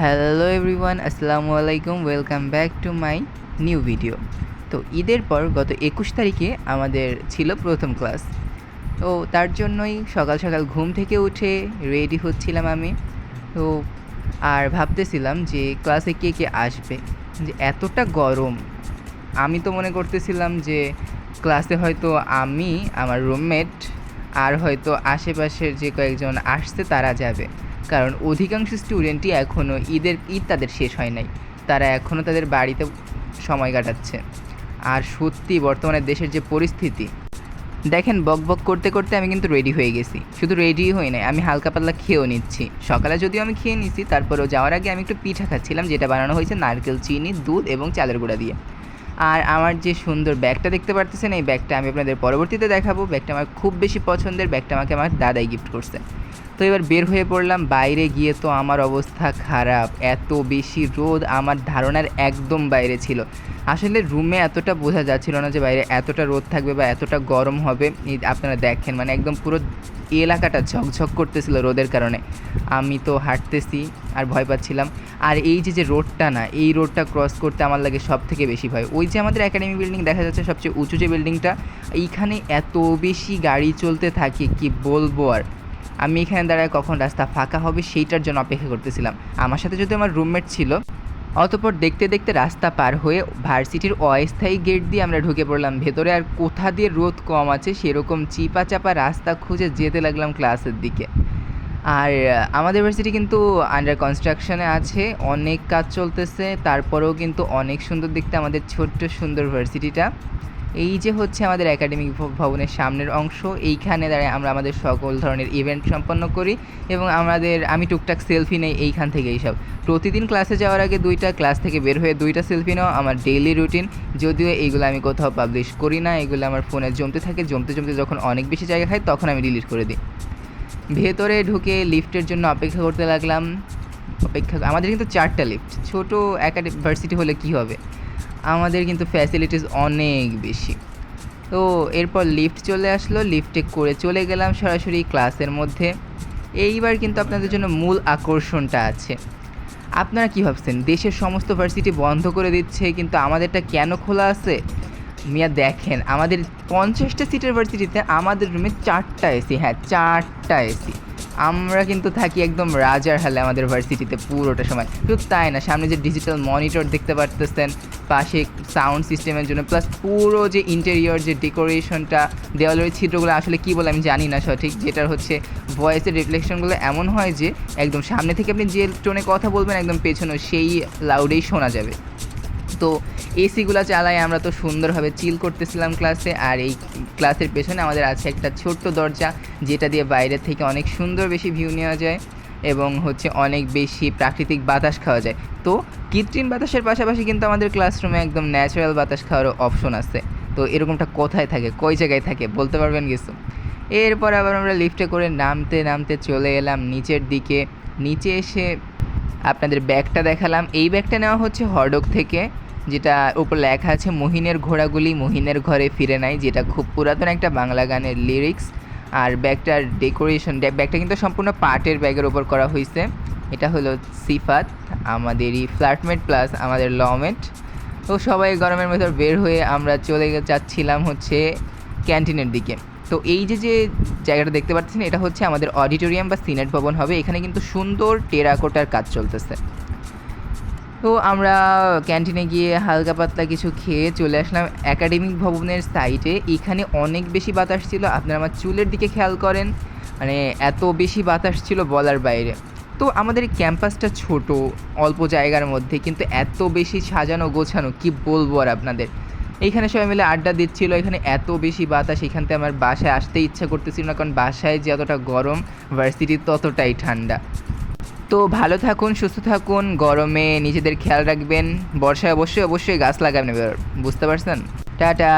Hello everyone আসসালামু আলাইকুম welcome back to my new video তো ঈদের পর গত একুশ তারিখে আমাদের ছিল প্রথম ক্লাস তো তার জন্যই সকাল সকাল ঘুম থেকে উঠে রেডি হচ্ছিলাম আমি। তো আর ভাবতেছিলাম যে ক্লাসে কে কে আসবে? যে এতটা গরম। আমি তো মনে করতেছিলাম যে ক্লাসে হয়তো আমি, আমার রুমমেট আর হয়তো আশেপাশের যে কয়েকজন আসছে তারা যাবে। কারণ অধিকাংশ স্টুডেন্টই এখনও ঈদের, ঈদ তাদের শেষ হয় নাই। তারা এখনও তাদের বাড়িতে সময় কাটাচ্ছে। আর সত্যি বর্তমানে দেশের যে পরিস্থিতি, দেখেন বক বক করতে করতে আমি কিন্তু রেডি হয়ে গেছি। শুধু রেডি হই নাই, আমি হালকা পাতলা খেয়েও নিচ্ছি। সকালে যদিও আমি খেয়ে নিচ্ছি তারপরেও যাওয়ার আগে আমি একটু পিঠা খাচ্ছিলাম, যেটা বানানো হয়েছে নারকেল, চিনি, দুধ এবং চালের গুঁড়া দিয়ে। আর আমার যে সুন্দর ব্যাগটা দেখতে পারতেছেন, এই ব্যাগটা আমি আপনাদের পরবর্তীতে দেখাবো। ব্যাগটা আমার খুব বেশি পছন্দের, ব্যাগটা আমাকে আমার দাদাই গিফট করছে। তো এবার বের হয়ে পড়লাম, বাইরে গিয়ে তো আমার অবস্থা খারাপ। এত বেশি রোদ আমার ধারণার একদম বাইরে ছিল। আসলে রুমে এতটা বোঝা যাচ্ছিল না যে বাইরে এতটা রোদ থাকবে বা এতটা গরম হবে। আপনারা দেখেন মানে একদম পুরো এলাকাটা ঝকঝক করতেছিল রোদের কারণে। আমি তো হাঁটতেছি আর ভয় পাচ্ছিলাম। আর এই যে যে রোডটা না, এই রোডটা ক্রস করতে আমার লাগে সব থেকে বেশি ভয়। ওই যে আমাদের একাডেমি বিল্ডিং দেখা যাচ্ছে সবচেয়ে উঁচু যে বিল্ডিংটা এইখানে এত বেশি গাড়ি চলতে থাকে, কি বলব আর? আমি এখানে দাঁড়ায় কখন রাস্তা ফাঁকা হবে সেইটার জন্য অপেক্ষা করতেছিলাম। আমার সাথে যদি আমার রুমমেট ছিল, অতপর দেখতে দেখতে রাস্তা পার হয়ে ভার্সিটির অস্থায়ী গেট দিয়ে আমরা ঢুকে পড়লাম। ভেতরে আর কোথা দিয়ে রোদ কম আছে সেরকম চিপা চাপা রাস্তা খুঁজে যেতে লাগলাম ক্লাসের দিকে। আর আমাদের ভার্সিটি কিন্তু আন্ডার কনস্ট্রাকশনে আছে, অনেক কাজ চলতেছে, তারপরেও কিন্তু অনেক সুন্দর দেখতে আমাদের ছোট্ট সুন্দর ভার্সিটিটা। এই যে হচ্ছে আমাদের একাডেমিক ভবনের সামনের অংশ, এইখানে দাঁড়ায় আমরা আমাদের সকল ধরনের ইভেন্ট সম্পন্ন করি এবং আমাদের, আমি টুকটাক সেলফি নেই এইখান থেকে এইসব প্রতিদিন ক্লাসে যাওয়ার আগে দুইটা ক্লাস থেকে বের হয়ে দুইটা সেলফি নেওয়া আমার ডেইলি রুটিন যদিও এইগুলো আমি কোথাও পাবলিশ করি না, এগুলো আমার ফোনে জমতে থাকে। জমতে জমতে যখন অনেক বেশি জায়গা খাই তখন আমি ডিলিট করে দিই। ভেতরে ঢুকে লিফটের জন্য অপেক্ষা করতে লাগলাম। অপেক্ষা, আমাদের কিন্তু চারটা লিফট ছোটো একাডেমি ভার্সিটি হলে কি হবে? আমাদের কিন্তু ফ্যাসিলিটিস অনেক বেশি। তো এরপর লিফট চলে আসলো লিফটে করে চলে গেলাম সরাসরি ক্লাসের মধ্যে। এইবার কিন্তু আপনাদের জন্য মূল আকর্ষণটা আছে। আপনারা কী ভাবছেন? দেশের সমস্ত ভার্সিটি বন্ধ করে দিচ্ছে, কিন্তু আমাদেরটা কেন খোলা আছে? মিয়া, দেখেন, আমাদের পঞ্চাশটা সিটের ভার্সিটিতে আমাদের রুমে চারটা এসি হ্যাঁ চারটা এসি আমরা কিন্তু থাকি একদম রাজার হালে আমাদের ভার্সিটিতে পুরোটা সময়। শুধু তাই না, সামনে যে ডিজিটাল মনিটর দেখতে পারতেছেন, পাশে সাউন্ড সিস্টেমের জন্য প্লাস পুরো যে ইন্টেরিয়র যে ডেকোরেশনটা দেওয়ালের ছিদ্রগুলো আসলে কী বলে আমি জানি না সঠিক, যেটার হচ্ছে ভয়েসের রিফ্লেকশনগুলো এমন হয় যে, একদম সামনে থেকে আপনি যে টোনে কথা বলবেন, একদম পেছনে, সেই লাউডেই শোনা যাবে। তো এসিগুলো চালাই আমরা তো সুন্দরভাবে চিল করতেছিলাম ক্লাসে আর এই ক্লাসের পেছনে আমাদের আছে একটা ছোট্ট দরজা, যেটা দিয়ে বাইরের থেকে অনেক সুন্দর বেশি ভিউ নেওয়া যায় এবং হচ্ছে অনেক বেশি প্রাকৃতিক বাতাস খাওয়া যায়। তো কৃত্রিম বাতাসের পাশাপাশি কিন্তু আমাদের ক্লাসরুমে একদম ন্যাচারাল বাতাস খাওয়ারও অপশন আছে। তো এরকমটা কোথায় থাকে? কই জায়গায় থাকে? বলতে পারবেন কিছু? এরপর আবার আমরা লিফটে করে নামতে নামতে চলে এলাম নিচের দিকে। নিচে এসে আপনাদের ব্যাগটা দেখালাম। এই ব্যাগটা নেওয়া হচ্ছে হরডক থেকে। যেটা উপর লেখা আছে, মহিনের ঘোড়াগুলি মহিনের ঘরে ফিরে নাই যেটা খুব পুরাতন একটা বাংলা গানের লিরিক্স আর ব্যাগটার ডেকোরেশন ব্যাগটা কিন্তু সম্পূর্ণ পাটের ব্যাগের ওপর করা হয়েছে এটা হলো সিফাত, আমাদেরই ফ্ল্যাটমেট প্লাস আমাদের লমেট তো সবাই গরমের ভেতর বের হয়ে আমরা চলে যাচ্ছিলাম হচ্ছে ক্যান্টিনের দিকে। তো এই যে যে জায়গাটা দেখতে পাচ্ছেন, এটা হচ্ছে আমাদের অডিটোরিয়াম বা সিনেট ভবন হবে। এখানে কিন্তু সুন্দর টেরাকোটার কাজ চলতেছে। তো আমরা ক্যান্টিনে গিয়ে হালকা পাতলা কিছু খেয়ে চলে আসলাম একাডেমিক ভবনের সাইডে এখানে অনেক বেশি বাতাস ছিল। আপনারা আমার চুলের দিকে খেয়াল করেন। মানে এত বেশি বাতাস ছিল বলার বাইরে। তো আমাদের ক্যাম্পাসটা ছোট, অল্প জায়গার মধ্যে, কিন্তু এত বেশি সাজানো গোছানো, কি বলব আর আপনাদের? এইখানে সবাই মিলে আড্ডা দিচ্ছিল। এখানে এত বেশি বাতাস, এখান থেকে আমার বাসায় আসতে ইচ্ছা করতেছিল না, কারণ বাসায় যতটা গরম, ভার্সিটি ততটাই ঠান্ডা। তো ভালো থাকুন, সুস্থ থাকুন, গরমে নিজেদের খেয়াল রাখবেন, বর্ষায় অবশ্যই অবশ্যই গাছ লাগাবেন এবার, বুঝতে পারছেন? টাটা!